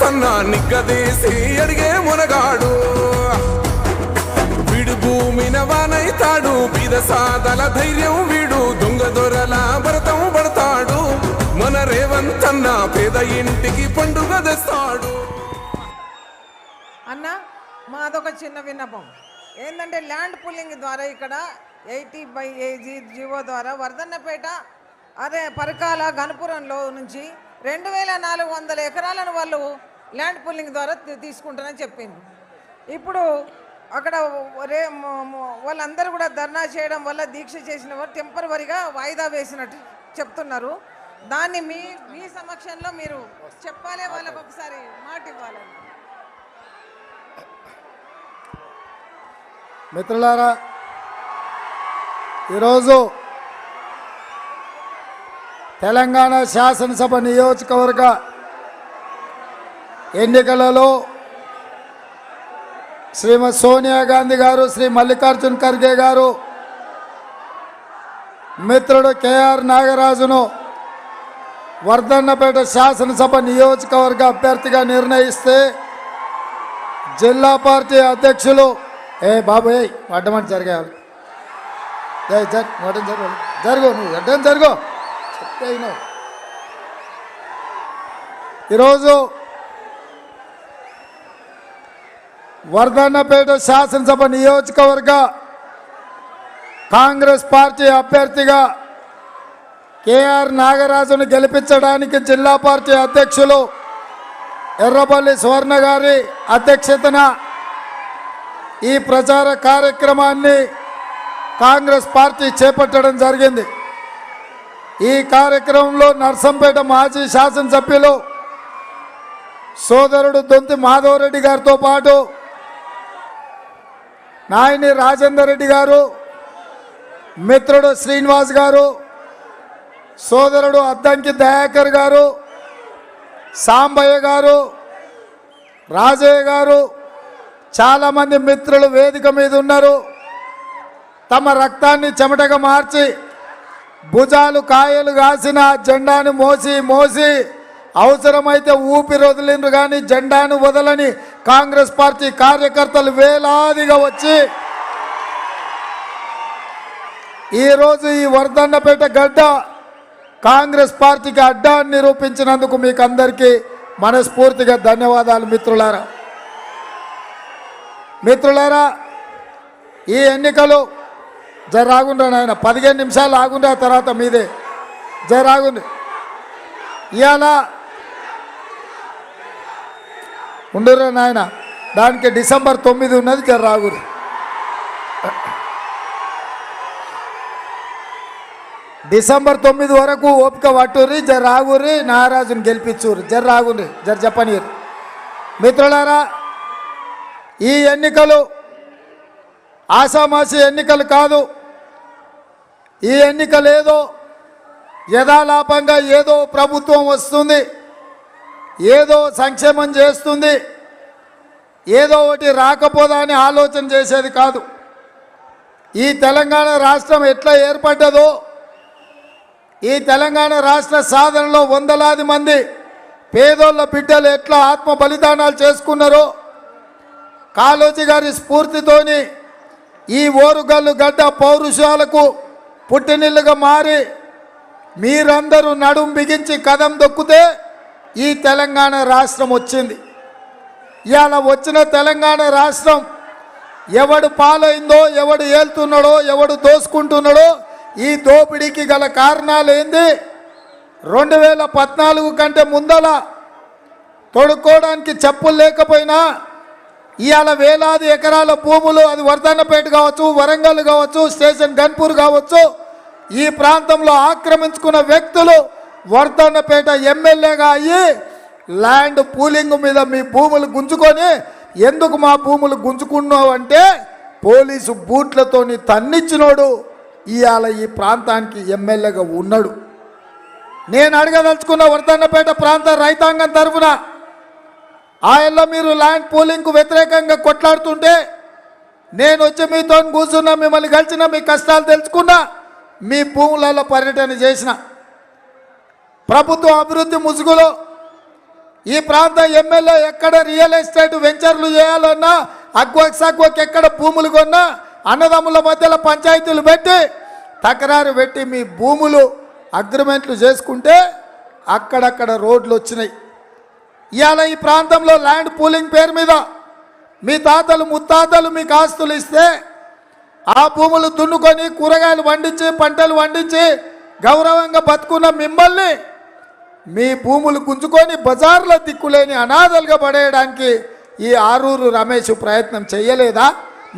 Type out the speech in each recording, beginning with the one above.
రేవంతన్న నిగ్గదీసి అడిగే మునగాడు. వీడు భూమిన వానైతాడు బిదసాదల ధైర్యం వీడు దొంగ దొరల భరతం పడతాడు. మన రేవంతన్న పేద ఇంటికి పండుగ తెస్తాడు. అన్న మాదొక చిన్న విన్నపం. ఏంటంటే ల్యాండ్ పుల్లింగ్ ద్వారా ఇక్కడ ఎయిటీ బై ఏజీ జీవో ద్వారా వర్ధన్నపేట అదే పరకాల గణపురంలో నుంచి రెండు వేల నాలుగు వందల ఎకరాలను వాళ్ళు ల్యాండ్ పుల్లింగ్ ద్వారా తీసుకుంటానని చెప్పింది. ఇప్పుడు అక్కడ రే వాళ్ళందరూ కూడా ధర్నా చేయడం వల్ల దీక్ష చేసిన వారు టెంపరీగా వాయిదా వేసినట్టు చెప్తున్నారు. దాన్ని మీ మీ సమక్షంలో మీరు చెప్పాలి వాళ్ళకు ఒకసారి మాట ఇవ్వాలని. మిత్రులారా ఈరోజు తెలంగాణ శాసనసభ నియోజకవర్గ ఎన్నికలలో శ్రీమతి సోనియా గాంధీ గారు శ్రీ మల్లికార్జున్ ఖర్గే గారు మిత్రుడు కేఆర్ నాగరాజును వర్ధన్నపేట శాసనసభ నియోజకవర్గ అభ్యర్థిగా నిర్ణయిస్తే జిల్లా పార్టీ అధ్యక్షులు ఏ బాబు ఏ అడ్డమని జరిగారు. ఏ జరుగు జరుగు నువ్వు అడ్డం జరుగు. చెప్తే ఈరోజు వర్ధన్నపేట శాసనసభ నియోజకవర్గ కాంగ్రెస్ పార్టీ అభ్యర్థిగా కేఆర్ నాగరాజును గెలిపించడానికి జిల్లా పార్టీ అధ్యక్షులు ఎర్రపల్లి సువర్ణ గారి అధ్యక్షతన ఈ ప్రచార కార్యక్రమాన్ని కాంగ్రెస్ పార్టీ చేపట్టడం జరిగింది. ఈ కార్యక్రమంలో నర్సంపేట మాజీ శాసనసభ్యులు సోదరుడు దొంతి మాధవరెడ్డి గారితో పాటు నాయని రాజేందర్ రెడ్డి గారు మిత్రుడు శ్రీనివాస్ గారు సోదరుడు అద్దంకి దయాకర్ గారు సాంబయ్య గారు రాజయ్య గారు చాలామంది మిత్రులు వేదిక మీద ఉన్నారు. తమ రక్తాన్ని చెమటగా మార్చి భుజాలు కాయలు కాసిన జెండాను మోసి మోసి అవసరమైతే ఊపిరి వదిలిండ్రు కానీ జెండాను వదలని కాంగ్రెస్ పార్టీ కార్యకర్తలు వేలాదిగా వచ్చి ఈరోజు ఈ వర్ధన్నపేట గడ్డ కాంగ్రెస్ పార్టీకి అడ్డా నిరూపించినందుకు మీకు అందరికీ మనస్ఫూర్తిగా ధన్యవాదాలు మిత్రులారా. మిత్రులారా ఈ ఎన్నికలు జర ఆగుండ్రా నాయన? పదిహేను నిమిషాలు ఆగుండ్రా తర్వాత మీదే. జర ఆగుండ్రి. ఇవాళ ఉండరా నాయన? దానికి డిసెంబర్ తొమ్మిది ఉన్నది జర రాగురు. డిసెంబర్ తొమ్మిది వరకు ఓపిక పట్టుర్రి జర ఆగుర్రి నారాజుని గెలిపించుర్రి. జర ఆగుర్రి జర చెప్పనీరు. మిత్రులారా ఈ ఎన్నికలు ఆసామాసి ఎన్నికలు కాదు. ఈ ఎన్నికలు ఏదో యథాలాపంగా ఏదో ప్రభుత్వం వస్తుంది. ఏదో సంక్షేమం చేస్తుంది. ఏదో ఒకటి రాకపోదా అని ఆలోచన చేసేది కాదు. ఈ తెలంగాణ రాష్ట్రం ఎట్లా ఏర్పడ్డదో ఈ తెలంగాణ రాష్ట్ర సాధనలో వందలాది మంది పేదోళ్ళ బిడ్డలు ఎట్లా ఆత్మ బలిదానాలు చేసుకున్నారో కాలోజీ గారి స్ఫూర్తితోని ఈ ఓరుగల్లు గడ్డ పౌరుషాలకు పుట్టినిల్లుగా మారి మీరందరూ నడుం బిగించి కదం దొక్కితే ఈ తెలంగాణ రాష్ట్రం వచ్చింది. ఇవాళ వచ్చిన తెలంగాణ రాష్ట్రం ఎవడు పాలైందో ఎవడు ఏళ్తున్నాడో ఎవడు దోసుకుంటున్నాడో ఈ దోపిడీకి గల కారణాలు ఏంది? రెండు వేల పద్నాలుగు కంటే ముందల తొడుక్కోవడానికి చెప్పులు లేకపోయినా ఇవాళ వేలాది ఎకరాల భూములు అది వర్ధన్నపేట కావచ్చు వరంగల్ కావచ్చు స్టేషన్ గన్పూర్ కావచ్చు ఈ ప్రాంతంలో ఆక్రమించుకున్న వ్యక్తులు వర్ధన్నపేట ఎమ్మెల్యేగా అయ్యి ల్యాండ్ పూలింగ్ మీద మీ భూములు గుంజుకొని ఎందుకు మా భూములు గుంజుకున్నావు అంటే పోలీసు బూట్లతోని తన్నిచ్చినోడు ఇవాళ ఈ ప్రాంతానికి ఎమ్మెల్యేగా ఉన్నాడు. నేను అడగదలుచుకున్న వర్ధన్నపేట ప్రాంత రైతాంగం తరఫున ఆయనలో మీరు ల్యాండ్ పూలింగ్కు వ్యతిరేకంగా కొట్లాడుతుంటే నేను వచ్చి మీతో కూర్చున్నా మిమ్మల్ని కలిసిన మీ కష్టాలు తెలుసుకున్నా మీ భూములలో పర్యటన చేసిన. ప్రభుత్వ అభివృద్ధి ముసుగులో ఈ ప్రాంత ఎమ్మెల్యే ఎక్కడ రియల్ ఎస్టేట్ వెంచర్లు చేయాలన్నా అగ్వక్ ఎక్కడ భూములు కొన్నా అన్నదమ్ముల మధ్యలో పంచాయతీలు పెట్టి తకరారు పెట్టి మీ భూములు అగ్రిమెంట్లు చేసుకుంటే అక్కడక్కడ రోడ్లు వచ్చినాయి. ఇవాళ ఈ ప్రాంతంలో ల్యాండ్ పూలింగ్ పేరు మీద మీ తాతలు ముత్తాతలు మీకు ఆస్తులు ఇస్తే ఆ భూములు దున్నుకొని కూరగాయలు పండించి పంటలు పండించి గౌరవంగా బతుకున్న మిమ్మల్ని మీ భూములు గుంజుకొని బజార్లో దిక్కులేని అనాథలుగా పడేయడానికి ఈ ఆరూరు రమేష్ ప్రయత్నం చేయలేదా?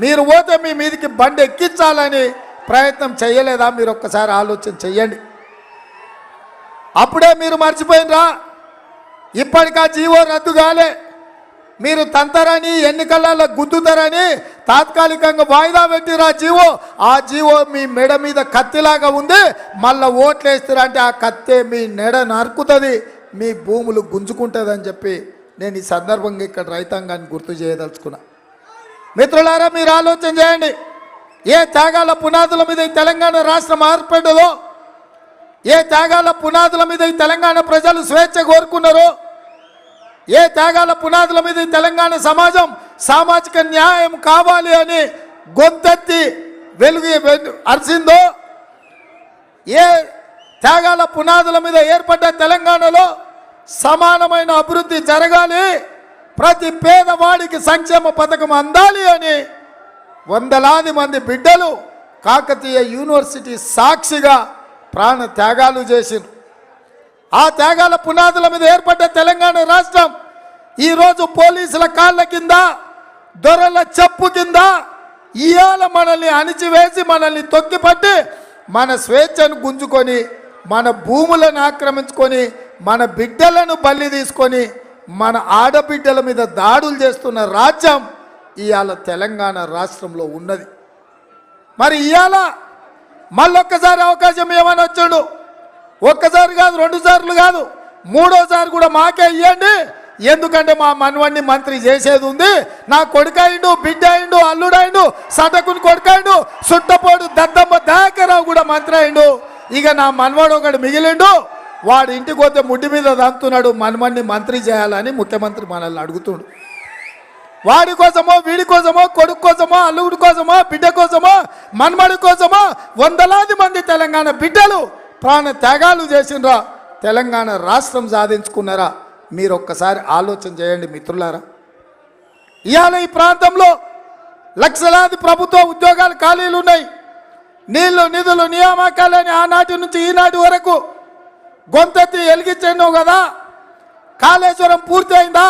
మీరు పోతే మీ మీదికి బండి ఎక్కించాలని ప్రయత్నం చేయలేదా? మీరు ఒక్కసారి ఆలోచన చెయ్యండి. అప్పుడే మీరు మర్చిపోయినరా? ఇప్పటికా జీవో రద్దు కాలే. మీరు తంతరని ఎన్నికలలో గుద్దుతారని తాత్కాలికంగా వాయిదా పెట్టిరా జీవో. ఆ జీవో మీ మెడ మీద కత్తిలాగా ఉంది. మళ్ళా ఓట్లు వేస్తారంటే ఆ కత్తే మీ నెడ నరుకుతుంది. మీ భూములు గుంజుకుంటుందని చెప్పి నేను ఈ సందర్భంగా ఇక్కడ రైతాంగాన్ని గుర్తు చేయదలుచుకున్నా. మిత్రులారా మీరు ఆలోచన చేయండి. ఏ త్యాగాల పునాదుల మీద ఈ తెలంగాణ రాష్ట్రం ఏర్పడ్డదో ఏ త్యాగాల పునాదుల మీద ఈ తెలంగాణ ప్రజలు స్వేచ్ఛ కోరుకున్నారో ఏ త్యాగాల పునాదుల మీద తెలంగాణ సమాజం సామాజిక న్యాయం కావాలి అని గొంతెత్తి వెలుగు అరిసిందో ఏ త్యాగాల పునాదుల మీద ఏర్పడ్డ తెలంగాణలో సమానమైన అభివృద్ధి జరగాలి? ప్రతి పేదవాడికి సంక్షేమ పథకం అందాలి అని వందలాది మంది బిడ్డలు కాకతీయ యూనివర్సిటీ సాక్షిగా ప్రాణ త్యాగాలు చేసిండ్రు. ఆ త్యాగాల పునాదుల మీద ఏర్పడ్డ తెలంగాణ రాష్ట్రం ఈరోజు పోలీసుల కాళ్ళ కింద దొరల చెప్పు కింద ఇవాళ మనల్ని అణిచివేసి మనల్ని తొక్కిపట్టి మన స్వేచ్ఛను గుంజుకొని మన భూములను ఆక్రమించుకొని మన బిడ్డలను బలి తీసుకొని మన ఆడబిడ్డల మీద దాడులు చేస్తున్న రాజ్యం ఇవాళ తెలంగాణ రాష్ట్రంలో ఉన్నది. మరి ఇవాళ మళ్ళొక్కసారి అవకాశం ఏమని వచ్చాడు ఒక్కసారి కాదు రెండు సార్లు కాదు. మూడోసారి కూడా మాకే ఇవ్వండి ఎందుకంటే మా మనవణ్ణి మంత్రి చేసేది ఉంది. నా కొడుకైండు బిడ్డ అయిండు అల్లుడైండు సటకుని కొడుకైండు సుట్టపోడు దద్దమ్మ దయాకరావు కూడా మంత్రి అయిండు. ఇక నా మనవాడు ఒకడు మిగిలిండు. వాడు ఇంటికి పోతే ముడ్డి మీద దంతున్నాడు. మనవణ్ణి మంత్రి చేయాలని ముఖ్యమంత్రి మనల్ని అడుగుతుండు. వాడి కోసమో వీడి కోసమో కొడుకు కోసమో అల్లుడి కోసమో బిడ్డ కోసమో మన్మడి కోసమో వందలాది మంది తెలంగాణ బిడ్డలు ప్రాణ త్యాగాలు చేసినరా తెలంగాణ రాష్ట్రం సాధించుకున్నారా? మీరు ఒక్కసారి ఆలోచన చేయండి మిత్రులారా. ఇవాళ ఈ ప్రాంతంలో లక్షలాది ప్రభుత్వ ఉద్యోగాలు ఖాళీలు ఉన్నాయి. నీళ్ళు నిధులు నియామకాలని ఆనాటి నుంచి ఈనాటి వరకు గొంతెత్తి ఎలిగించాను కదా? కాళేశ్వరం పూర్తి అయిందా?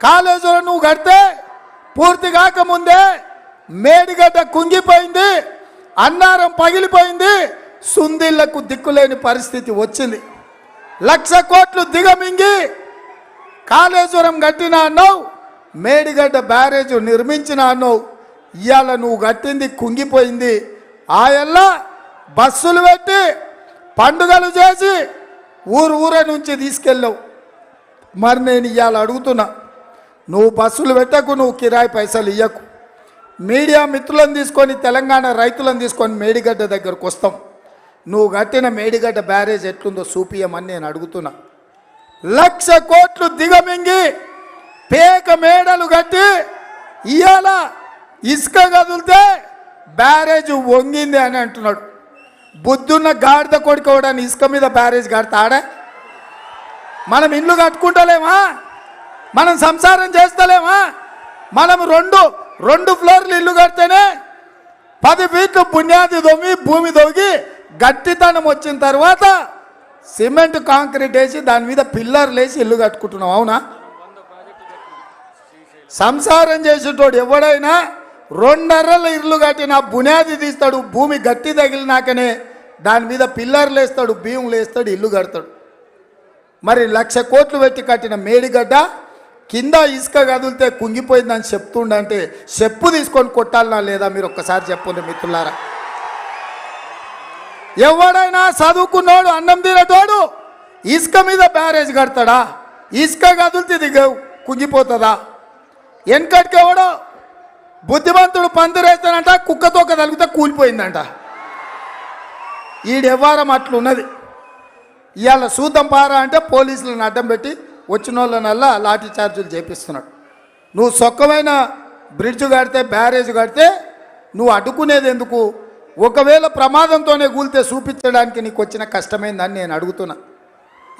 కాళేశ్వరం నువ్వు కడితే పూర్తి కాకముందే మేడిగడ్డ కుంగిపోయింది అన్నారం పగిలిపోయింది సుందిళ్ళకు దిక్కులేని పరిస్థితి వచ్చింది. లక్ష కోట్లు దిగమింగి కాళేశ్వరం కట్టిన అన్నావు మేడిగడ్డ బ్యారేజ్ నిర్మించిన అన్నావు ఇవాళ నువ్వు కట్టింది కుంగిపోయింది. ఆయల్లా బస్సులు పెట్టి పండుగలు చేసి ఊరు ఊర నుంచి తీసుకెళ్ళావు. మరి నేను ఇవాళ అడుగుతున్నా నువ్వు బస్సులు పెట్టకు నువ్వు కిరాయి పైసలు ఇయ్యకు. మీడియా మిత్రులను తీసుకొని తెలంగాణ రైతులను తీసుకొని మేడిగడ్డ దగ్గరకు వస్తాం. నువ్వు కట్టిన మేడిగడ్డ బ్యారేజ్ ఎట్లుందో చూపియమని నేను అడుగుతున్నా. లక్ష కోట్లు దిగమింగి పేక మేడలు కట్టి ఇవాళ ఇసుక కదిలితే బ్యారేజ్ వంగింది అని అంటున్నాడు. బుద్ధున్న గాడిద కొడుకోవడాన్ని ఇసుక మీద బ్యారేజ్ కడతాడా మనం ఇల్లు కట్టుకుంటలేమా? మనం సంసారం చేస్తలేమా? మనం రెండు రెండు ఫ్లోర్లు ఇల్లు కడితేనే పది ఫీట్లు పుణ్యాది దొమ్మి భూమి దొగి గట్టితనం వచ్చిన తర్వాత సిమెంట్ కాంక్రీట్ వేసి దాని మీద పిల్లర్లు వేసి ఇల్లు కట్టుకుంటున్నాం అవునా? సంసారం చేసేటోడు ఎవడైనా రెండర్రల ఇల్లు కట్టిన బునాది తీస్తాడు భూమి గట్టి తగిలినాకనే దాని మీద పిల్లర్లు వేస్తాడు భీములు వేస్తాడు ఇల్లు కడతాడు. మరి లక్ష కోట్లు పెట్టి కట్టిన మేడిగడ్డ కింద ఇసుక కదిలితే కుంగిపోయిందని చెప్తుండంటే చెప్పు తీసుకొని కొట్టాలనా లేదా మీరు ఒక్కసారి చెప్పండి మిత్రులారా? ఎవడైనా చదువుకున్నోడు అన్నం తినేటోడు ఇసుక మీద బ్యారేజ్ కడతాడా? ఇసుక కదులుతుంది దిగ కుంగిపోతుందా వెనకటికి ఎవడో బుద్ధిమంతుడు పందిరేస్తానంట కుక్కతోక తలిగితే కూలిపోయిందంట. ఈడెవ్వారం అట్లున్నది. ఇవాళ సూతం పారా అంటే పోలీసులను అడ్డం పెట్టి వచ్చిన వాళ్ళనల్లా లాఠీ చార్జీలు చేపిస్తున్నాడు. నువ్వు సొక్కమైన బ్రిడ్జ్ కడితే బ్యారేజ్ కడితే నువ్వు అడ్డుకునేది ఎందుకు? ఒకవేళ ప్రమాదంతోనే కూలితే చూపించడానికి నీకు వచ్చిన కష్టమైందని నేను అడుగుతున్నా.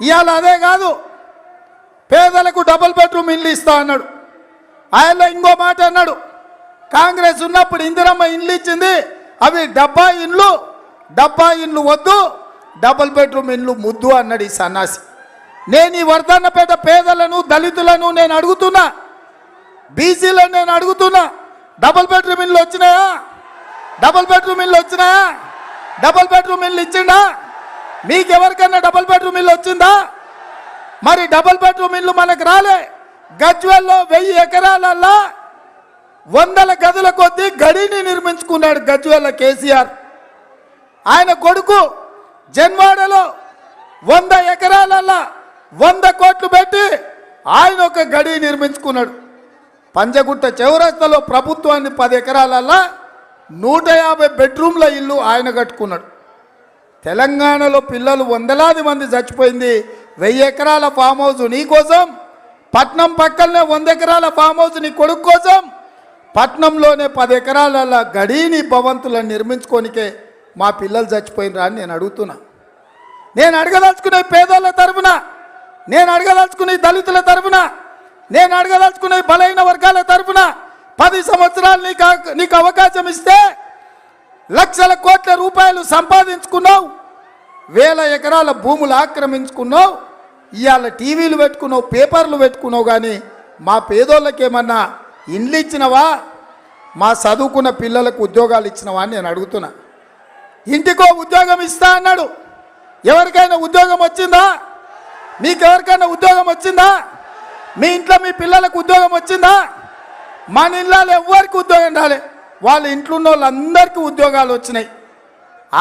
ఇవాళ అదే కాదు. పేదలకు డబుల్ బెడ్రూమ్ ఇల్లు ఇస్తా అన్నాడు. ఆయన ఇంకో మాట అన్నాడు. కాంగ్రెస్ ఉన్నప్పుడు ఇందిరమ్మ ఇండ్లు ఇచ్చింది. అవి డబ్బా ఇండ్లు డబ్బా ఇండ్లు వద్దు డబుల్ బెడ్రూమ్ ఇండ్లు ముద్దు అన్నాడు ఈ సన్నాసి. నేను ఈ వర్ధన్నపేట పేదలను దళితులను నేను అడుగుతున్నా. బీసీలను నేను అడుగుతున్నా. డబుల్ బెడ్రూమ్ ఇల్లు వచ్చినాయా? డబుల్ బెడ్రూమ్ ఇల్లు వచ్చినాయా డబుల్ బెడ్రూమ్ ఇల్లు ఇచ్చిండా? ఎవరికైనా డబుల్ బెడ్రూమ్ ఇల్లు వచ్చిందా? మరి డబుల్ బెడ్రూమ్ ఇల్లు మనకు రాలే. గజ్వెల్లో వెయ్యి ఎకరాలల్లా వందల గదుల కొద్దీ గడిని నిర్మించుకున్నాడు గజ్వెల్ల కేసీఆర్. ఆయన కొడుకు జన్వాడలో వంద ఎకరాలల్లా వంద కోట్లు పెట్టి ఆయన ఒక గడి నిర్మించుకున్నాడు. పంజగుట్ట చౌరస్తలో ప్రభుత్వాన్ని పది ఎకరాలల్లా నూట యాభై బెడ్రూమ్ల ఇల్లు ఆయన కట్టుకున్నాడు. తెలంగాణలో పిల్లలు వందలాది మంది చచ్చిపోయింది. వెయ్యి ఎకరాల ఫామ్ హౌస్ నీ కోసం పట్నం పక్కనే వంద ఎకరాల ఫామ్ హౌస్ నీ కొడుకు కోసం పట్నంలోనే పది ఎకరాల గడీని భవంతులను నిర్మించుకోనికే మా పిల్లలు చచ్చిపోయినరా అని నేను అడుగుతున్నా. నేను అడగదలుచుకునే పేదోళ్ళ తరపున నేను అడగదలుచుకునే దళితుల తరపున నేను అడగదలుచుకునే బలైన వర్గాల తరపున పది సంవత్సరాలు నీకు నీకు అవకాశం ఇస్తే లక్షల కోట్ల రూపాయలు సంపాదించుకున్నావు. వేల ఎకరాల భూములు ఆక్రమించుకున్నావు. ఇవాళ టీవీలు పెట్టుకున్నావు పేపర్లు పెట్టుకున్నావు కానీ మా పేదోళ్ళకేమన్నా ఇండ్లు ఇచ్చినవా? మా చదువుకున్న పిల్లలకు ఉద్యోగాలు ఇచ్చినవా అని నేను అడుగుతున్నా. ఇంటికో ఉద్యోగం ఇస్తా అన్నాడు. ఎవరికైనా ఉద్యోగం వచ్చిందా? మీకు ఎవరికైనా ఉద్యోగం వచ్చిందా? మీ ఇంట్లో మీ పిల్లలకు ఉద్యోగం వచ్చిందా? మన ఇళ్ళలో ఎవరికి ఉద్యోగం రాలే? వాళ్ళ ఇంట్లో ఉన్న వాళ్ళందరికీ ఉద్యోగాలు వచ్చినాయి.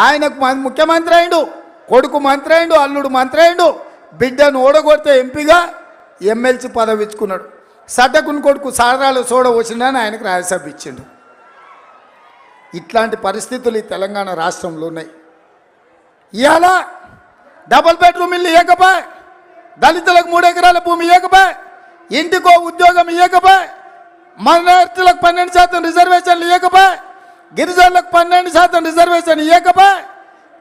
ఆయనకు ముఖ్యమంత్రి అయిండు కొడుకు మంత్రి అయిండు అల్లుడు మంత్రి అయిండు బిడ్డను ఓడగొడితే ఎంపీగా ఎమ్మెల్సీ పదవి ఇచ్చుకున్నాడు. సడ్డకుని కొడుకు సారాలు సోడ వచ్చిండని ఆయనకు రాజ్యసభ ఇచ్చిండు. ఇట్లాంటి పరిస్థితులు ఈ తెలంగాణ రాష్ట్రంలో ఉన్నాయి. ఇవాళ డబుల్ బెడ్రూమ్ ఇల్లు ఇవ్వకపోయి దళితులకు మూడు ఎకరాల భూమి ఇవ్వకపోయి ఇంటికో ఉద్యోగం ఇవ్వకపోయి మైనార్టీలకు పన్నెండు శాతం రిజర్వేషన్లు ఇవ్వకపా గిరిజనులకు పన్నెండు శాతం రిజర్వేషన్ ఇవ్వకపా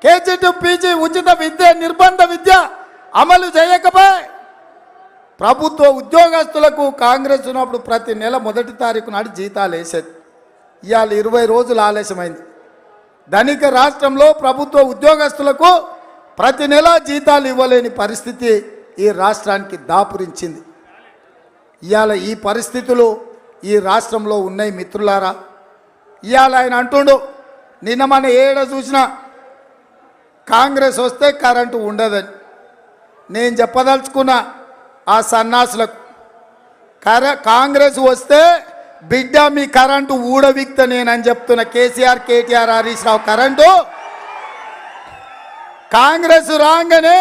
కేజీ టు పీజీ ఉచిత విద్య నిర్బంధ విద్య అమలు చేయకపా. ప్రభుత్వ ఉద్యోగస్తులకు కాంగ్రెస్ ఉన్నప్పుడు ప్రతి నెల మొదటి తారీఖు నాడు జీతాలు వేసేది. ఇవాళ ఇరవై రోజులు ఆలస్యమైంది. ధనిక రాష్ట్రంలో ప్రభుత్వ ఉద్యోగస్తులకు ప్రతి నెల జీతాలు ఇవ్వలేని పరిస్థితి ఈ రాష్ట్రానికి దాపురించింది. ఇవాళ ఈ పరిస్థితులు ఈ రాష్ట్రంలో ఉన్నాయి మిత్రులారా. ఇవాళ ఆయన అంటుండు నిన్న మన ఏడ చూసినా కాంగ్రెస్ వస్తే కరెంటు ఉండదని. నేను చెప్పదలుచుకున్న ఆ సన్నాసులకు కర కాంగ్రెస్ వస్తే బిడ్డ మీ కరెంటు ఊడవిక్త నేనని చెప్తున్న KCR KTR Harish Rao current Congress రాగానే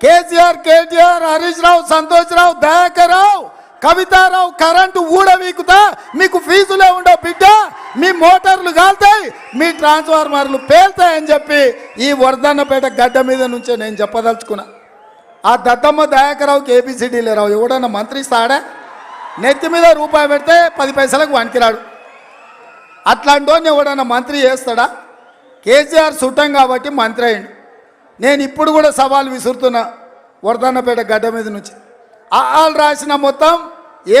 KCR KTR Harish Rao Santosh Rao Dayakar Rao Kavitha Rao current ఊడవీకుతా మీకు ఫీజులే ఉండవు బిడ్డ మీ మోటార్లు కాలుతాయి మీ ట్రాన్స్ఫార్మర్లు పేలుతాయని చెప్పి ఈ వరదన్నపేట గడ్డ మీద నుంచే నేను చెప్పదలుచుకున్నా. ఆ దత్తమ్మ దయాకరావుకి ఏబిసిడీలే రావు. ఎవడన్నా మంత్రి ఇస్తాడా? నెత్తి మీద రూపాయి పెడితే పది పైసలకు వణికిరాడు అట్లాంటి ఎవడన్నా మంత్రి చేస్తాడా? కేసీఆర్ చుట్టం కాబట్టి మంత్రి అయిండు నేను ఇప్పుడు కూడా సవాల్ విసురుతున్నా వరదన్నపేట గడ్డ మీద నుంచి. వాళ్ళు రాసిన మొత్తం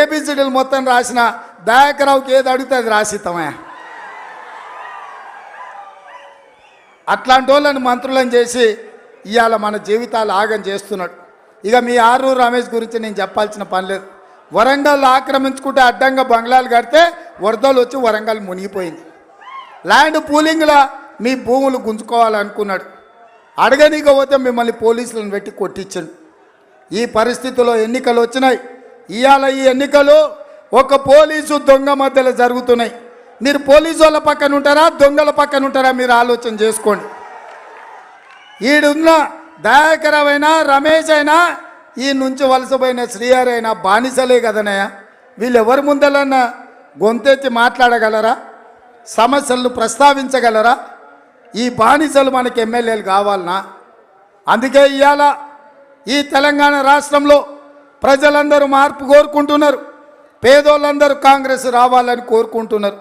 ఏబిసిడీలు మొత్తం రాసిన దయాకరావుకి ఏది అడిగితే అది రాసిస్తామయ్యా అట్లాంటి వాళ్ళని మంత్రులను చేసి ఇవాళ మన జీవితాలు ఆగం చేస్తున్నాడు. ఇక మీ ఆరూరు రమేష్ గురించి నేను చెప్పాల్సిన పని లేదు. వరంగల్ ఆక్రమించుకుంటే అడ్డంగా బంగ్లాలు కడితే వరదలు వచ్చి వరంగల్ మునిగిపోయింది. ల్యాండ్ పూలింగ్లా మీ భూములు గుంజుకోవాలనుకున్నాడు. అడగనీక పోతే మిమ్మల్ని పోలీసులను పెట్టి కొట్టించండు. ఈ పరిస్థితిలో ఎన్నికలు వచ్చినాయి. ఇవాళ ఈ ఎన్నికలు ఒక పోలీసు దొంగ మధ్యలో జరుగుతున్నాయి. మీరు పోలీసు వాళ్ళ పక్కన ఉంటారా? దొంగల పక్కన ఉంటారా? మీరు ఆలోచన చేసుకోండి. ఈడున్న దయాకరమైన రమేష్ అయినా ఈ నుంచి వలసపోయిన శ్రీహారి అయినా బానిసలే కదనయ్య వీళ్ళు ఎవరి ముందలన్నా గొంతెత్తి మాట్లాడగలరా? సమస్యలను ప్రస్తావించగలరా? ఈ బానిసలు మనకి ఎమ్మెల్యేలు కావాలనా? అందుకే ఇవాళ ఈ తెలంగాణ రాష్ట్రంలో ప్రజలందరూ మార్పు కోరుకుంటున్నారు. పేదోళ్ళందరూ కాంగ్రెస్ రావాలని కోరుకుంటున్నారు.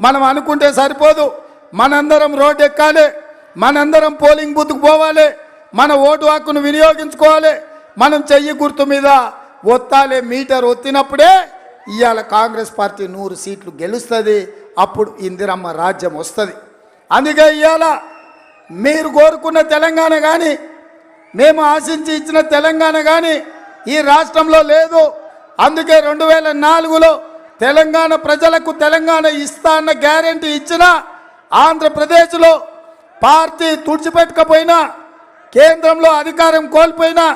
మనం అనుకుంటే సరిపోదు. మనందరం రోడ్ ఎక్కాలి. మనందరం పోలింగ్ బూత్కు పోవాలి. మన ఓటు హక్కును వినియోగించుకోవాలి. మనం చెయ్యి గుర్తు మీద ఒత్తాలి మీటర్ ఒత్తినప్పుడే ఇవాళ కాంగ్రెస్ పార్టీ నూరు సీట్లు గెలుస్తుంది. అప్పుడు ఇందిరమ్మ రాజ్యం వస్తుంది. అందుకే ఇవాళ మీరు కోరుకున్న తెలంగాణ కానీ మేము ఆశించి ఇచ్చిన తెలంగాణ కానీ ఈ రాష్ట్రంలో లేదు. అందుకే రెండు వేల నాలుగులో తెలంగాణ ప్రజలకు తెలంగాణ ఇస్తా అన్న గ్యారంటీ ఇచ్చిన ఆంధ్రప్రదేశ్లో పార్టీ తుడిచిపెట్టకపోయినా కేంద్రంలో అధికారం కోల్పోయినా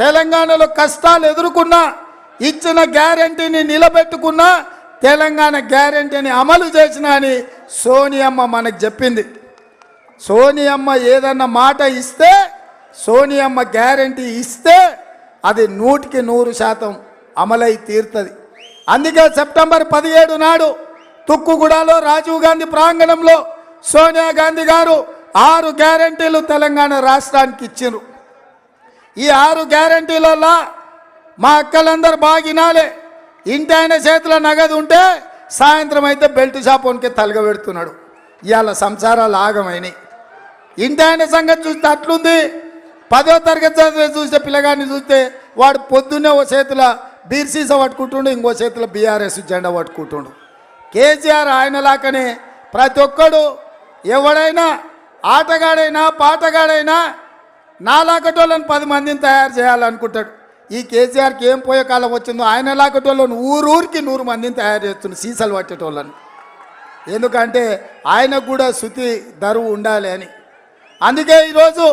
తెలంగాణలో కష్టాలు ఎదుర్కొన్నా ఇచ్చిన గ్యారంటీని నిలబెట్టుకున్నా తెలంగాణ గ్యారంటీని అమలు చేసిన అని సోనియమ్మ మనకు చెప్పింది. సోనియమ్మ ఏదన్నా మాట ఇస్తే సోనియమ్మ గ్యారంటీ ఇస్తే అది నూటికి నూరు శాతం అమలై తీరుతుంది. అందుకే సెప్టెంబర్ పదిహేడు నాడు తుక్కుగూడలో రాజీవ్ గాంధీ ప్రాంగణంలో సోనియా గాంధీ గారు ఆరు గ్యారంటీలు తెలంగాణ రాష్ట్రానికి ఇచ్చిండ్రు. ఈ ఆరు గ్యారంటీలలో మా అక్కలందరూ బాగినాలే ఇంటి ఆయన చేతిలో నగదు ఉంటే సాయంత్రం అయితే బెల్ట్ షాప్ వనికి తలగబెడుతున్నాడు ఇవాళ సంసారాలు ఆగమైనాయి. ఇంటి ఆయన సంగతి చూస్తే అట్లుంది. పదో తరగతి చదివే చూసే పిల్లగాడిని చూస్తే వాడు పొద్దున్నే ఓ చేతుల బీర్ సీసా పట్టుకుంటుండు ఇంకో చేతుల బీఆర్ఎస్ జెండా పట్టుకుంటుండు. కేసీఆర్ ఆయనలాకనే ప్రతి ఒక్కడు ఎవడైనా ఆటగాడైనా పాటగాడైనా నాలాకటోళ్ళని పది మందిని తయారు చేయాలనుకుంటాడు. ఈ కేసీఆర్కి ఏం పోయే కాలం వచ్చిందో ఆయన లాకటోళ్ళని ఊరూరికి నూరు మందిని తయారు చేస్తుంది సీసలు పట్టేటోళ్ళని. ఎందుకంటే ఆయనకు కూడా శృతి ధరువు ఉండాలి అని. అందుకే ఈరోజు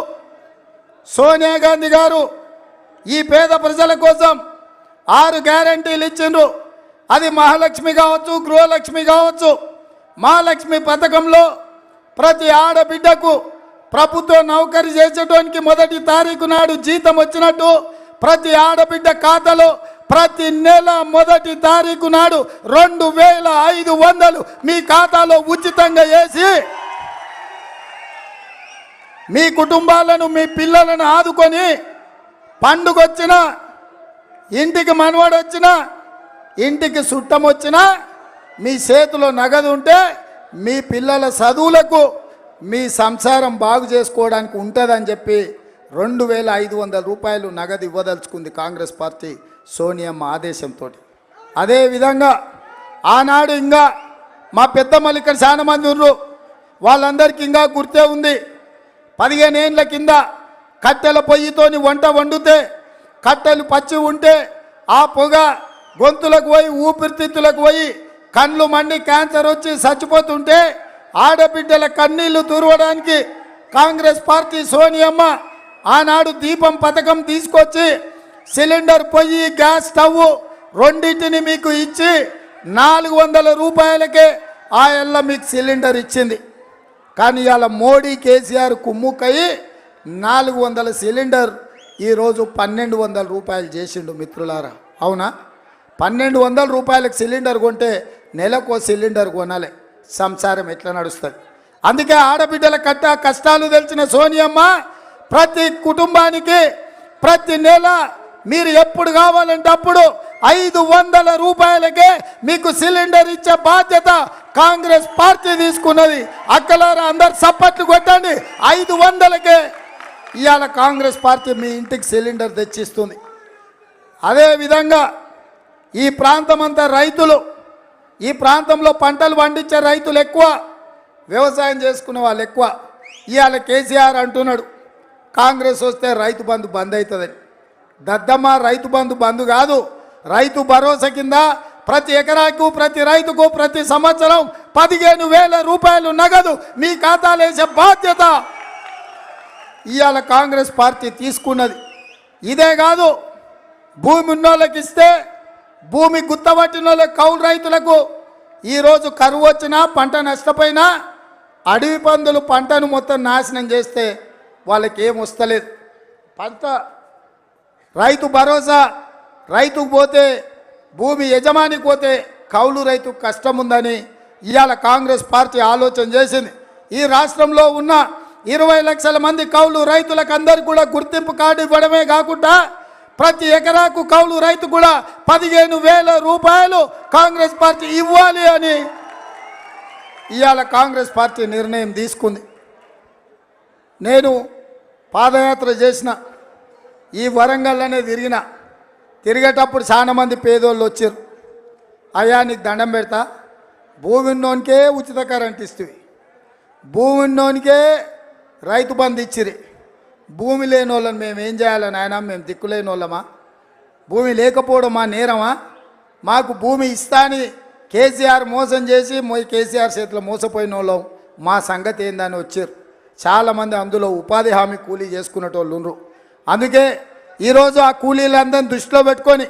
సోనియా గాంధీ గారు ఈ పేద ప్రజల కోసం ఆరు గ్యారంటీలు ఇచ్చిండ్రు. అది మహాలక్ష్మి కావచ్చు గృహలక్ష్మి కావచ్చు. మహాలక్ష్మి పథకంలో ప్రతి ఆడబిడ్డకు ప్రభుత్వ నౌకరీ చేసేటానికి మొదటి తారీఖు నాడు జీతం వచ్చినట్టు ప్రతి ఆడబిడ్డ ఖాతాలో ప్రతి నెల మొదటి తారీఖు నాడు రెండు వేల ఐదు వందలు మీ ఖాతాలో ఉచితంగా వేసి మీ కుటుంబాలను మీ పిల్లలను ఆదుకొని పండుగొచ్చిన ఇంటికి మనవాడు ఇంటికి చుట్టం వచ్చినా మీ చేతిలో నగదు ఉంటే మీ పిల్లల చదువులకు మీ సంసారం బాగు చేసుకోవడానికి ఉంటుందని చెప్పి రెండు వేల ఐదు వందల రూపాయలు నగదు ఇవ్వదలుచుకుంది కాంగ్రెస్ పార్టీ సోనియమ్మ ఆదేశంతో అదేవిధంగా ఆనాడు ఇంకా మా పెద్దమ్మలు ఇక్కడ చాలా మంది ఉన్నారు. వాళ్ళందరికీ ఇంకా గుర్తే ఉంది. పదిహేను ఏళ్ళ కింద కట్టెల పొయ్యితోని వంట వండితే కట్టెలు పచ్చి ఉంటే ఆ పొగ గొంతులకు పోయి ఊపిరితిత్తులకు పోయి కళ్ళు మండి క్యాన్సర్ వచ్చి చచ్చిపోతుంటే ఆడబిడ్డల కన్నీళ్ళు తూరవడానికి కాంగ్రెస్ పార్టీ సోనియమ్మ ఆనాడు దీపం పథకం తీసుకొచ్చి సిలిండర్ పొయ్యి గ్యాస్ స్టవ్ రెండింటిని మీకు ఇచ్చి నాలుగు వందల రూపాయలకే ఆ ఎల్ల మీకు సిలిండర్ ఇచ్చింది. కానీ ఇవాళ మోడీ కేసీఆర్ కుమ్ముకయి నాలుగు వందల సిలిండర్ ఈరోజు పన్నెండు వందల రూపాయలు చేసిండు మిత్రులారా. అవునా? పన్నెండు వందల రూపాయలకు సిలిండర్ కొంటే నెలకో సిలిండర్ కొనాలి. సంసారం ఎట్లా నడుస్తుంది? అందుకే ఆడబిడ్డల కట్ట కష్టాలు తెలిసిన సోనియమ్మ ప్రతి కుటుంబానికి ప్రతి నెల మీరు ఎప్పుడు కావాలంటే అప్పుడు ఐదు వందల రూపాయలకే మీకు సిలిండర్ ఇచ్చే బాధ్యత కాంగ్రెస్ పార్టీ తీసుకున్నది. అక్కలారా అందరు సప్పట్లు కొట్టండి. ఐదు వందలకే ఇవాళ కాంగ్రెస్ పార్టీ మీ ఇంటికి సిలిండర్ తెచ్చిస్తుంది. అదేవిధంగా ఈ ప్రాంతం అంతా రైతులు ఈ ప్రాంతంలో పంటలు పండించే రైతులు ఎక్కువ వ్యవసాయం చేసుకునే వాళ్ళు ఎక్కువ. ఇవాళ కేసీఆర్ అంటున్నాడు కాంగ్రెస్ వస్తే రైతు బంధు బంద్ అవుతుందని. దద్దమ్మ రైతు బంధు బంధు కాదు. రైతు భరోసా కింద ప్రతి ఎకరాకు ప్రతి రైతుకు ప్రతి సంవత్సరం పదిహేను వేల రూపాయలు నగదు మీ ఖాతాలో వేసే బాధ్యత. ఇవాళ కాంగ్రెస్ పార్టీ తీసుకున్నది. ఇదే కాదు భూమి ఉన్నోళ్ళకి ఇస్తే భూమి గుత్తబట్టిన వాళ్ళకి కౌలు రైతులకు ఈరోజు కరువు వచ్చినా పంట నష్టపోయినా అడవి పందులు పంటను మొత్తం నాశనం చేస్తే వాళ్ళకి ఏం వస్తలేదు. పంట రైతు భరోసా రైతుకు పోతే భూమి యజమానికి పోతే కౌలు రైతుకు కష్టం ఉందని ఇవాళ కాంగ్రెస్ పార్టీ ఆలోచన చేసింది. ఈ రాష్ట్రంలో ఉన్న ఇరవై లక్షల మంది కౌలు రైతులకు అందరికీ కూడా గుర్తింపు కార్డు ఇవ్వడమే కాకుండా ప్రతి ఎకరాకు కౌలు రైతు కూడా పదిహేను వేల రూపాయలు కాంగ్రెస్ పార్టీ ఇవ్వాలి అని ఇవాళ కాంగ్రెస్ పార్టీ నిర్ణయం తీసుకుంది. నేను పాదయాత్ర చేసిన ఈ వరంగల్లోనే తిరిగిన. తిరిగేటప్పుడు చాలా మంది పేదోళ్ళు వచ్చారు. అయ్యా నీకు దండం పెడతా. భూమి ఉన్నోనికే ఉచిత కరెంట్ ఇస్తుంది. భూమి ఉన్నోనికే రైతు బంధు ఇచ్చిరి భూమి లేని వాళ్ళని మేము ఏం చేయాలని ఆయన మేము దిక్కులేని వాళ్ళమా భూమి లేకపోవడం మా నేరమా? మాకు భూమి ఇస్తాని కేసీఆర్ మోసం చేసి కేసీఆర్ చేతిలో మోసపోయిన వాళ్ళం మా సంగతి ఏందని వచ్చారు. చాలామంది అందులో ఉపాధి హామీ కూలీ చేసుకునేటోళ్ళు ఉన్నారు అందుకే ఈరోజు ఆ కూలీలందరినీ దృష్టిలో పెట్టుకొని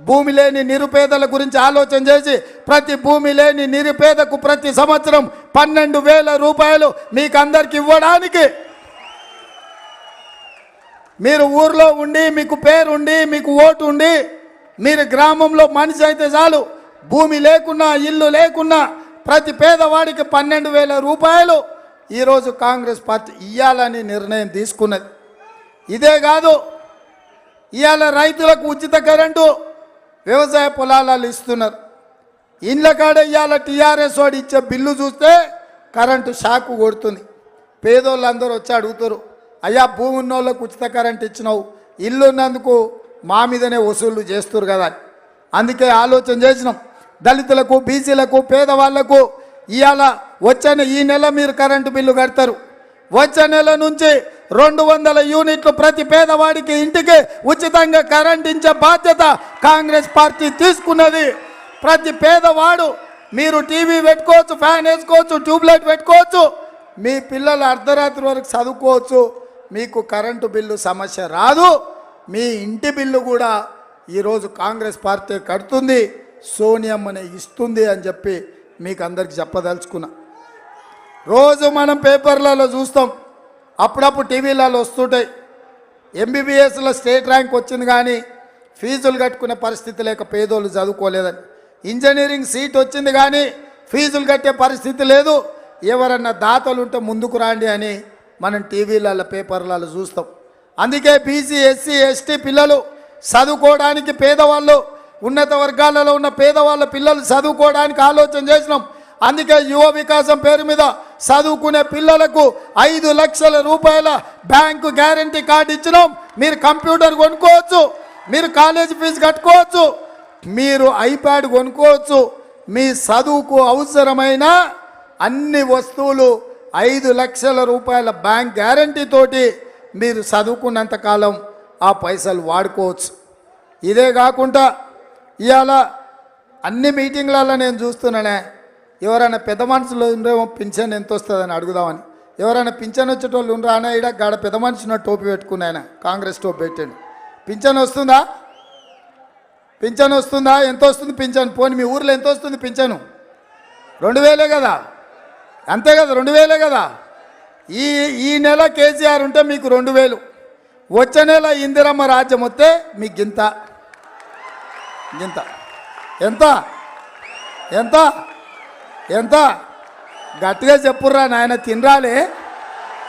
భూమి లేని నిరుపేదల గురించి ఆలోచన చేసి ప్రతి భూమి లేని నిరుపేదకు ప్రతి సంవత్సరం పన్నెండు వేల రూపాయలు మీకు అందరికి ఇవ్వడానికి. మీరు ఊర్లో ఉండి మీకు పేరుండి మీకు ఓటు ఉండి మీరు గ్రామంలో మనిషి అయితే చాలు. భూమి లేకున్నా ఇల్లు లేకున్నా ప్రతి పేదవాడికి పన్నెండు వేల రూపాయలు ఈరోజు కాంగ్రెస్ పార్టీ ఇవ్వాలని నిర్ణయం తీసుకున్నది. ఇదే కాదు ఇవాళ రైతులకు ఉచిత కరెంటు వ్యవసాయ పొలాలు ఇస్తున్నారు. ఇండ్ల కాడ ఇవాళ టీఆర్ఎస్ వాడు ఇచ్చే బిల్లు చూస్తే కరెంటు షాకు కొడుతుంది. పేదోళ్ళందరూ వచ్చి అడుగుతారు అయ్యా భూమి ఉన్న వాళ్ళకు ఉచిత కరెంట్ ఇచ్చినావు ఇల్లు ఉన్నందుకు మా మీదనే వసూలు చేస్తారు కదా అందుకే ఆలోచన చేసినాం దళితులకు బీసీలకు పేదవాళ్ళకు ఇవాళ వచ్చే ఈ నెల మీరు కరెంటు బిల్లు కడతారు. వచ్చే నెల నుంచి రెండు వందల యూనిట్లు ప్రతి పేదవాడికి ఇంటికి ఉచితంగా కరెంట్ ఇచ్చే బాధ్యత కాంగ్రెస్ పార్టీ తీసుకున్నది. ప్రతి పేదవాడు మీరు టీవీ పెట్టుకోవచ్చు ఫ్యాన్ వేసుకోవచ్చు ట్యూబ్లైట్ పెట్టుకోవచ్చు మీ పిల్లలు అర్ధరాత్రి వరకు చదువుకోవచ్చు మీకు కరెంటు బిల్లు సమస్య రాదు మీ ఇంటి బిల్లు కూడా ఈరోజు కాంగ్రెస్ పార్టీ కడుతుంది సోనియమ్మని ఇస్తుంది అని చెప్పి మీకు అందరికి చెప్పదలుచుకున్నా. రోజు మనం పేపర్లలో చూస్తాం అప్పుడప్పుడు టీవీలలో వస్తుంటాయి. ఎంబీబీఎస్లో స్టేట్ ర్యాంక్ వచ్చింది కానీ ఫీజులు కట్టుకునే పరిస్థితి లేక పేదోళ్ళు చదువుకోలేదని. ఇంజనీరింగ్ సీట్ వచ్చింది కానీ ఫీజులు కట్టే పరిస్థితి లేదు. ఎవరన్నా దాతలు ఉంటే ముందుకు రాండి అని మనం టీవీలలో పేపర్లలో చూస్తాం. అందుకే బీసీ ఎస్సీ ఎస్టీ పిల్లలు చదువుకోవడానికి పేదవాళ్ళు ఉన్నత వర్గాలలో ఉన్న పేదవాళ్ళ పిల్లలు చదువుకోవడానికి ఆలోచన చేసినాం. అందుకే యువ వికాసం పేరు మీద చదువుకునే పిల్లలకు ఐదు లక్షల రూపాయల బ్యాంకు గ్యారంటీ కార్డు ఇచ్చినాం. మీరు కంప్యూటర్ కొనుక్కోవచ్చు మీరు కాలేజ్ ఫీజు కట్టుకోవచ్చు మీరు ఐప్యాడ్ కొనుక్కోవచ్చు. మీ చదువుకు అవసరమైన అన్ని వస్తువులు ఐదు లక్షల రూపాయల బ్యాంక్ గ్యారంటీ తోటి మీరు చదువుకున్నంత కాలం ఆ పైసలు వాడుకోవచ్చు. ఇదే కాకుండా ఇవాళ అన్ని మీటింగ్లలో నేను చూస్తున్నానే ఎవరైనా పెద్ద మనుషులు ఉండేమో పింఛన్ ఎంత వస్తుందని అడుగుదామని. ఎవరైనా పింఛన్ వచ్చేటోళ్ళు ఉండరా అన్న ఈడ గాడ పెద్ద మనిషి ఉన్న టోపీ పెట్టుకుని ఆయన కాంగ్రెస్ టోపీ పెట్టండి. పింఛన్ వస్తుందా? పింఛన్ వస్తుందా? ఎంత వస్తుంది పింఛన్? పోని మీ ఊర్లో ఎంత వస్తుంది పింఛను? రెండు వేలే కదా? అంతే కదా? రెండు వేలే కదా? ఈ ఈ నెల కేసీఆర్ ఉంటే మీకు రెండు వేలు. వచ్చే నెల ఇందిరమ్మ రాజ్యం వస్తే మీకు గింత. గింత. ఎంత? ఎంత? ఎంత? గట్టిగా చెప్పుర్రా నాయన తినరాలే.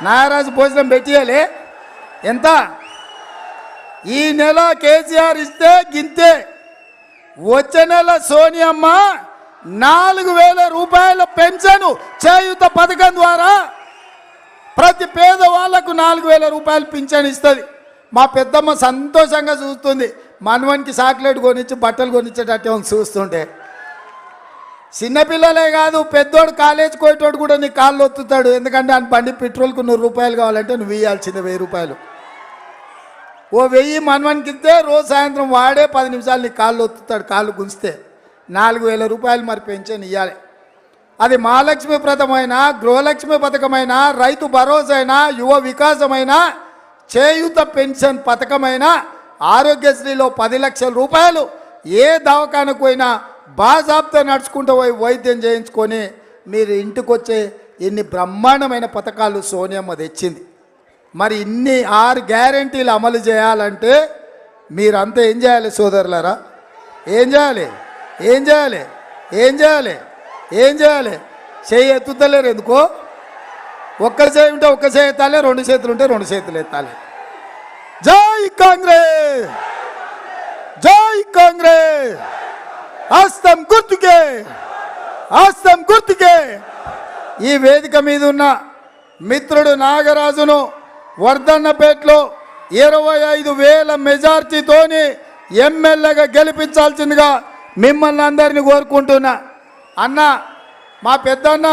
నాయరాజు భోజనం పెట్టియాలి. ఎంత? ఈ నెల కేసీఆర్ ఇస్తే గింతే. వచ్చే నెల సోనియమ్మ నాలుగు వేల రూపాయల పెన్షన్ చేయుత పథకం ద్వారా ప్రతి పేదవాళ్ళకు నాలుగు వేల రూపాయలు పింఛన్ ఇస్తుంది. మా పెద్దమ్మ సంతోషంగా చూస్తుంది. మనవనికి చాక్లెట్ కొనిచ్చి బట్టలు కొనిచ్చేటట్టు చూస్తుంటే. చిన్నపిల్లలే కాదు పెద్దోడు కాలేజీకి పోయేటోడు కూడా నీ కాళ్ళు ఒత్తుతాడు. ఎందుకంటే ఆయన బండి పెట్రోల్కు నూరు రూపాయలు కావాలంటే నువ్వు ఇవ్వాల్సిందే వెయ్యి రూపాయలు. ఓ వెయ్యి మనవనికి ఇస్తే రోజు సాయంత్రం వాడే పది నిమిషాలు నీ కాళ్ళు ఒత్తుతాడు కాళ్ళు గుంజితే. నాలుగు వేల రూపాయలు మరి పెంచని ఇవ్వాలి అది మహాలక్ష్మి పథకమైన గృహలక్ష్మి పథకమైన రైతు భరోసా అయినా యువ వికాసమైన చేయూత పెన్షన్ పథకమైన ఆరోగ్యశ్రీలో పది లక్షల రూపాయలు ఏ దవాఖానకు పోయినా బాజాబ్తో నడుచుకుంటూ పోయి వైద్యం చేయించుకొని మీరు ఇంటికి వచ్చే ఇన్ని బ్రహ్మాండమైన పథకాలు సోనియమ్మ తెచ్చింది. మరి ఇన్ని ఆరు గ్యారంటీలు అమలు చేయాలంటే మీరంతా ఏం చేయాలి సోదరులరా? ఏం చేయాలి? ఏం చేయాలి? ఏం చేయాలి? ఏం చేయాలి? చేయి ఎత్తుతలేరు ఎందుకో? ఒక్క చేయి ఉంటే ఒక్క చేయి ఎత్తాలి రెండు చేతులు ఉంటే రెండు చేతులు ఎత్తాలి. జై కాంగ్రెస్! హస్తం గుర్తుకే హస్తం గుర్తుకే ఈ వేదిక మీద ఉన్న మిత్రుడు నాగరాజును వర్ధన్నపేటలో ఇరవై ఐదు వేల మెజార్టీతోని ఎమ్మెల్యేగా గెలిపించాల్సిందిగా మిమ్మల్ని అందరినీ కోరుకుంటున్నా. అన్న మా పెద్దన్న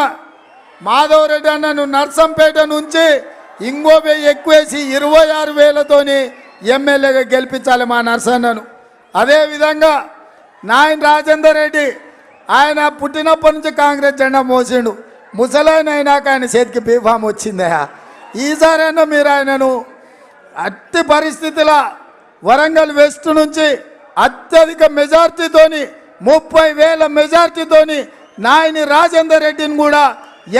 మాధవరెడ్డి అన్న నువ్వు నర్సంపేట నుంచి ఇంకో వెయ్యి ఎక్కువేసి ఇరవై ఆరు వేలతోని ఎమ్మెల్యేగా గెలిపించాలి మా నర్సన్నను. అదేవిధంగా నాయన రాజేందర్ రెడ్డి ఆయన పుట్టినప్పటి నుంచి కాంగ్రెస్ జెండా మోసిండు. ముసలాయన అయినాక ఆయన చేతికి బీఫామ్ వచ్చిందయా ఈసారైనా మీరు ఆయనను అట్టి పరిస్థితుల వరంగల్ వెస్ట్ నుంచి అత్యధిక మెజార్టీతోని ముప్పై వేల మెజార్టీతోని నాయని రాజేందర్ రెడ్డిని కూడా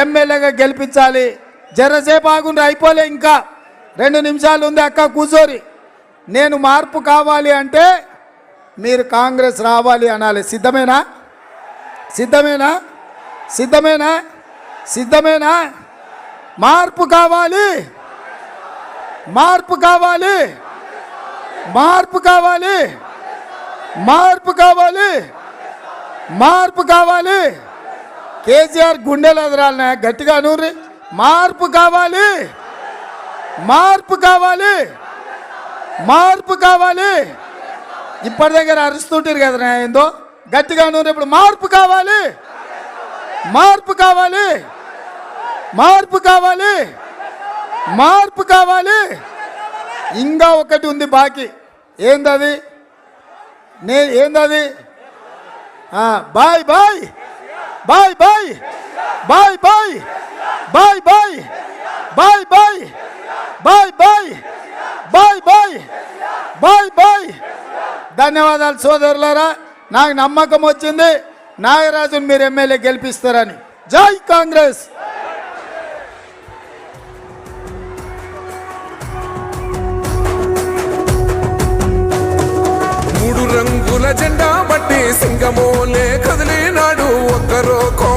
ఎమ్మెల్యేగా గెలిపించాలి. జరసేపు ఆగుండి అయిపోలే ఇంకా. రెండు నిమిషాలు ఉంది అక్క కూచోరి నేను మార్పు కావాలి అంటే మీరు కాంగ్రెస్ రావాలి అనాలి. సిద్ధమేనా? సిద్ధమేనా? సిద్ధమేనా? సిద్ధమేనా? మార్పు కావాలి. మార్పు కావాలి. మార్పు కావాలి. మార్పు కావాలి. మార్పు కావాలి. కేసీఆర్ గుండెలు ఎదరాలనే గట్టిగా నూరి మార్పు కావాలి. మార్పు కావాలి. మార్పు కావాలి. ఇప్పటి దగ్గర అరుస్తుంటారు కదా ఏందో? గట్టిగా నూరి ఇప్పుడు మార్పు కావాలి. మార్పు కావాలి. మార్పు కావాలి. మార్పు కావాలి. ఇంకా ఒకటి ఉంది బాకీ. ఏందది? నే ఏందది? Bye bye. Bye bye bye bye bye bye bye bye bye bye bye bye bye bye ధన్యవాదాలు సోదరులారా. నాకు నమ్మకం వచ్చింది. నాగరాజును మీరు ఎమ్మెల్యే గెలిపిస్తారని. జై కాంగ్రెస్. మూడు రంగుల జెండా బట్టి సింగమోలే